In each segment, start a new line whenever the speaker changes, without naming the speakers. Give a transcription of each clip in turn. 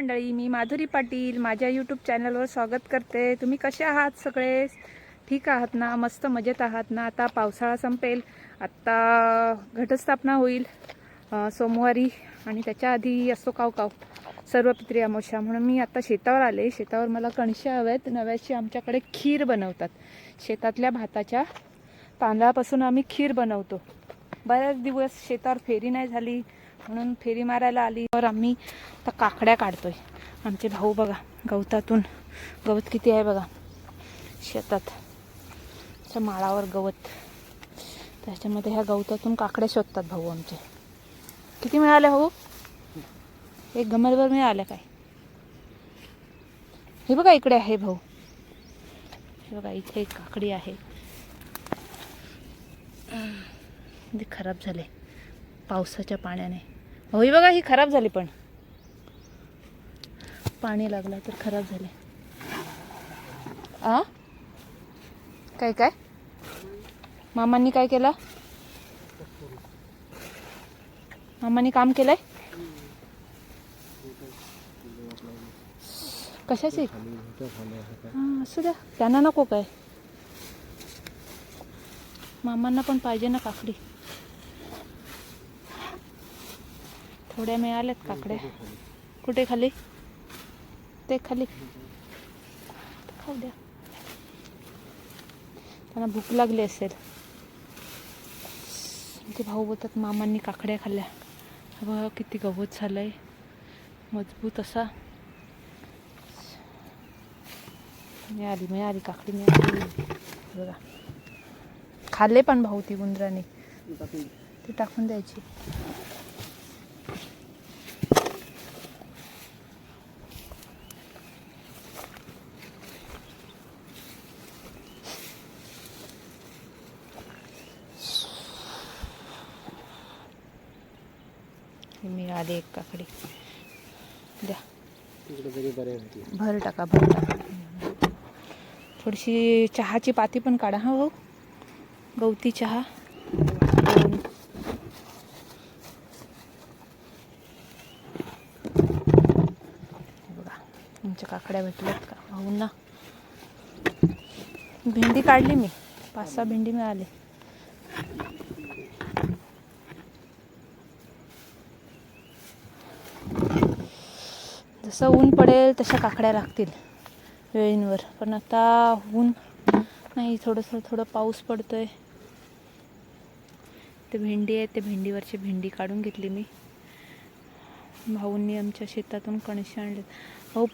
मंडळी मी माधुरी पाटील. माझ्या यूट्यूब चॅनलवर स्वागत करते. तुम्ही कसे आहात सगळे? ठीक आहात ना? मस्त मजेत आहात ना? आता पावसाळा संपेल. आत्ता घटस्थापना होईल सोमवारी. आणि त्याच्या आधी असतो काव काव. सर्व पित्री अमोशा म्हणून मी आता शेतावर आले. शेतावर मला कणशे हव्यात नव्याशी आमच्याकडे खीर बनवतात. शेतातल्या भाताच्या तांदळापासून आम्ही खीर बनवतो. बऱ्याच दिवस शेतावर फेरी नाही झाली. म्हणून फेरी मारायला आली. तर आम्ही तर काकड्या काढतोय. आमचे भाऊ बघा गवतातून. गवत किती आहे बघा? शेतात. असं माळावर गवत. त्याच्यामध्ये ह्या गवतातून काकड्या शोधतात भाऊ आमचे. किती मिळाले भाऊ हो? एक गमलभर मिळाल्या काय? हे बघा इकडे आहे भाऊ. हे बघा इथे एक काकडी आहे. ते खराब झाले. पावसाच्या पाण्याने. हो ही बघा ही खराब झाली पण. पाणी लागलं तर खराब झाले. आ? काय काय? मामांनी काय केलं? मामांनी काम केलंय? कशाची? हां असू द्या. त्यांना नको काय. मामांना पण पाहिजे ना काकडी. थोड्या मिळाल्यात काकड्या कुठे खाली? ते खाली. खाऊ द्या. त्यांना भूक लागली असेल. ते भाऊ बोलतात मामांनी काकड्या खाल्ल्या. बघा किती गवत झालंय. मजबूत असा. मिळाली मिळाली काकडी मिळाली. बघा. खाल्ले पण भाऊ ती गुंद्राने ती टाकून द्यायची. मिळाली एक काकडी. द्या. भर टाका भर टाका. थोडीशी चहाची पाती पण काढा हा भाऊ. गवती चहा. बघा आमच्या काकड्या भेटल्यात का? भाऊंना. भेंडी काढली मी. पाच सहा भेंडी मिळाली. जसं ऊन पडेल तशा काकड्या लागतील वेळींवर. पण आता ऊन नाही थोडंसं थोडं पाऊस पडतो आहे ते भेंडी आहे ते भेंडीवरची भेंडी काढून घेतली मी. भाऊंनी आमच्या शेतातून कणशी आणले भाऊ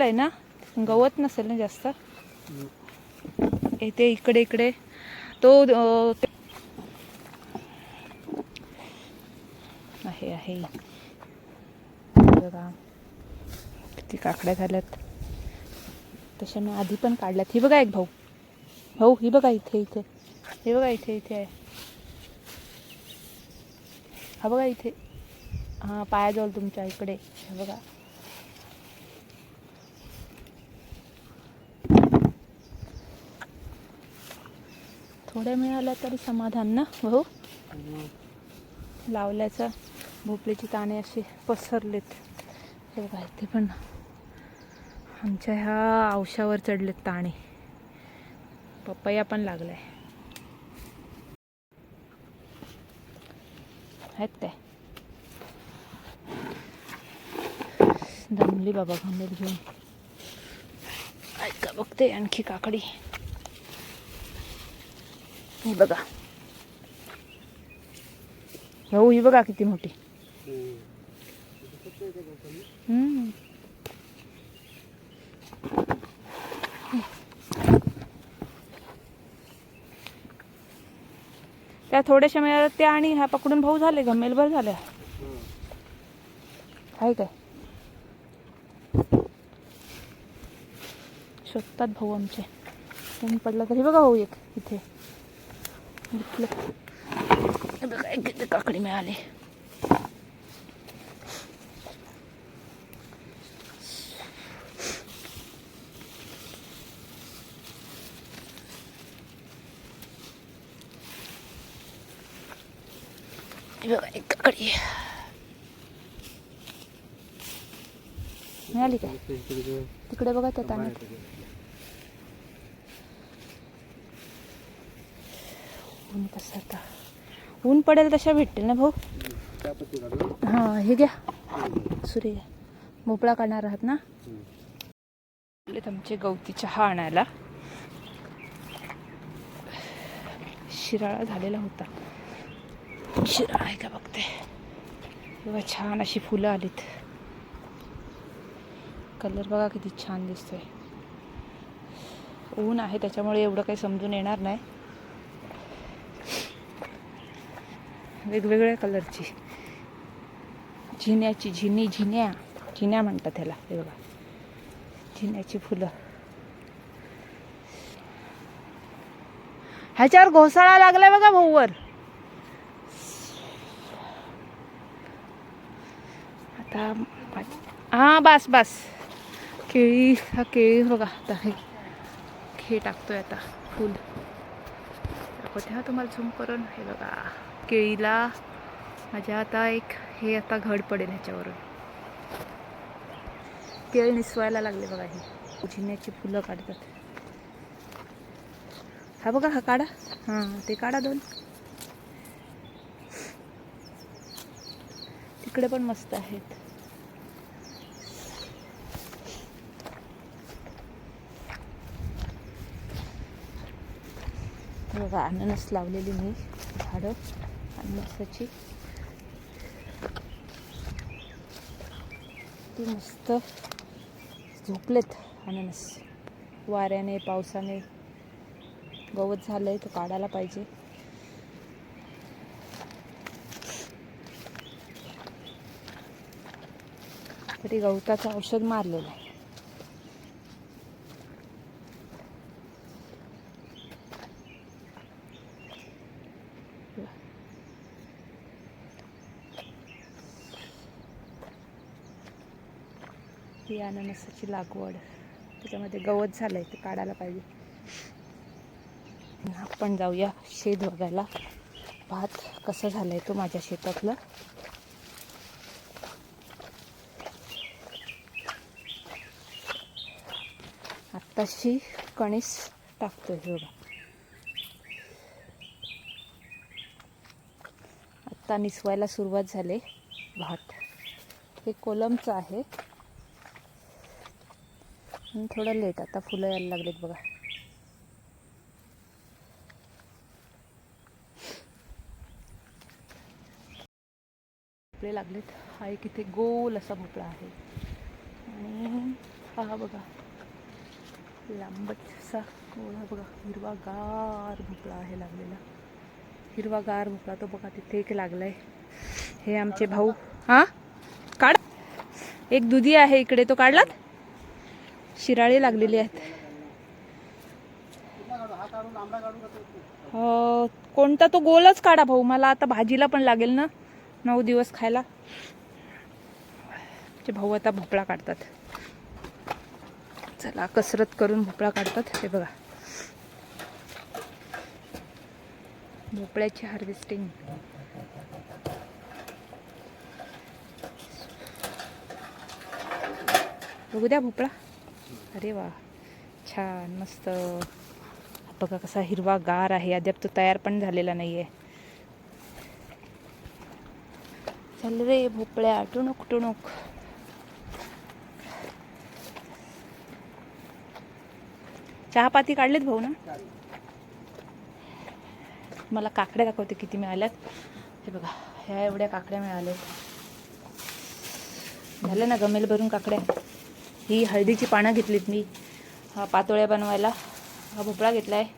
आहे ना? गवत नसेल ना जास्त? येते इकडे इकडे. तो आहे आहे. बघा. किती काकड्या झाल्यात. तशा मी आधी पण काढल्यात. ही बघा एक भाऊ. भाऊ ही बघा इथे इथे. हे बघा इथे इथे आहे. हा बघा इथे. हां पायाजवळ तुमच्या इकडे. हे बघा. थोड्या मिळाल्या तरी समाधान ना भाऊ? लावल्याचं भोपळीची ताणे असे पसरलेत. हे बघा इथे पण आमच्या ह्या औशावर चढलेत ताणे. पपया पण लागलाय. आहेत काय दमली बाबा घमेल घेऊन. ऐका बघते आणखी काकडी. ही बघा. भाऊ ही बघा किती मोठी. हम्म. त्या थोड्याशा मिळाल्या त्या आणि ह्या पकडून भाऊ झाले गमेलभर झाल्या. आहे काय? शोधतात भाऊ आमचे. ऊन पडला तरी बघा भाऊ एक इथे. बघा एक इथे काकडी मिळाली. बघा एक काकडी मिळाली काय तिकडे बघा त्या तानात. ऊन कसं आता. ऊन पडेल तशा भेटतील ना भाऊ?
त्या पत्ती काढू?
हां हे घ्या. सुरे घ्या. भोपळा काढणार आहात ना? आमचे गवती चहा आणायला. शिराळा झालेला होता. शिराळा आहे का बघते. बघा छान अशी फुलं आलीत. कलर बघा किती छान दिसतोय. ऊन आहे त्याच्यामुळे एवढं काही समजून येणार नाही. वेगवेगळ्या कलरची. झिन्याची झिनी झिन्या. झिन्या म्हणतात त्याला हे बघा. झिन्याची फुलं. ह्याच्यावर घोसाळा लागलाय बघा भाऊवर. आता हां बस बस. केळी हा केळी बघा आता हे. हे टाकतोय आता फुल. दाखवते हा तुम्हाला झूम करून. हे बघा केळीला माझ्या आता एक हे आता घड पडेल ह्याच्यावरून. केळ निसवायला लागले बघा हे. उजिन्याची फुलं काढतात. हा बघा हा काढा. हां ते काढा दोन. तिकडे पण मस्त आहेत. बघा अननस लावलेली मी झाडं अननसाची ती मस्त झोपलेत अननस. वाऱ्याने पावसाने गवत झालं आहे तर काढायला पाहिजे. तरी गवताचं औषध मारलेलं आहे. ही अननसाची लागवड. त्याच्यामध्ये गवत झालं आहे ते काढायला पाहिजे. आपण जाऊया शेत बघायला. भात कसं झालं आहे तो माझ्या शेतातलं. आत्ताशी कणीस टाकतोय बघा. आत्ता निसवायला सुरुवात झाली भात. हे कोलमचं आहे. थोडं लेट आता फुलं यायला लागलेत बघा. भोपळे लागलेत. हा एक इथे गोल असा भोपळा आहे. आणि हा बघा लांबटसा असा गोल हा बघा हिरवागार भोपळा आहे लागलेला. हिरवागार भोपळा तो बघा तिथे एक लागलाय. हे आमचे भाऊ. हा? काढ. एक दुधी आहे इकडे तो काढलात? शिराळी लागलेली आहेत.
हो,
कोणता तो गोलच काढा भाऊ. मला आता भाजीला पण लागेल ना. नऊ दिवस खायला. भाऊ आता भोपळा काढतात. चला कसरत करून भोपळा काढतात. हे बघा. भोपळ्याची हार्वेस्टिंग बघू द्या भोपळा. अरे वा छान मस्त. बघा कसा हिरवा गार आहे अद्याप तो तयार पण झालेला नाही आहे चल रे भोपळ्या टुणूक टुणूक. चहापाती काढलेत भाऊ ना? मला काकड्या दाखवते किती मिळाल्यात. हे बघा ह्या एवढ्या काकड्या मिळाल्यात. झालं ना गमेल भरून काकड्या? ही हळदीची पानं घेतलीत मी. हा पातोळ्या बनवायला. हा भोपळा घेतला आहे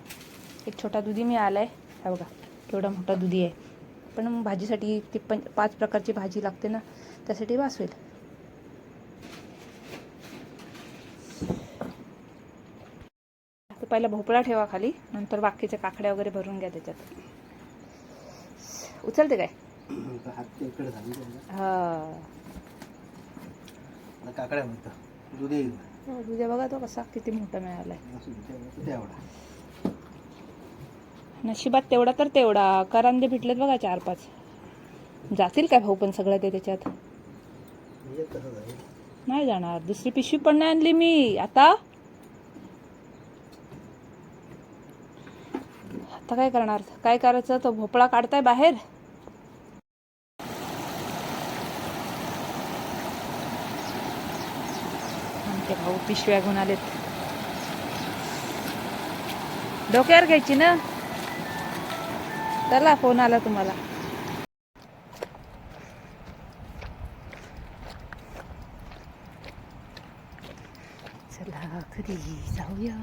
एक छोटा दुधी मी आला आहे हा बघा केवढा मोठा दुधी आहे. पण मग भाजीसाठी ती पण पाच प्रकारची भाजी लागते ना त्यासाठी वास होईल तर पहिला भोपळा ठेवा खाली नंतर बाकीच्या काकड्या वगैरे भरून घ्या त्याच्यात. उचलते काय. हा.
काकड्या म्हणतो. दूध.
दुध्या बघा तो कसा किती मोठा मिळालाय. नशिबात तेवढा तर तेवढा. करांदे भेटलेत बघा चार पाच. जातील काय भाऊ पण सगळं ते त्याच्यात?
म्हणजे
नाही जाणार. दुसरी पिशवी पण नाही आणली मी. आता? आता काय करणार? काय करायचं? तो भोपळा काढताय बाहेर? ते भाऊ पिशव्या घेऊन आलेत. डोक्यावर घ्यायची ना? चला फोन आला तुम्हाला. चला घरी जाऊया.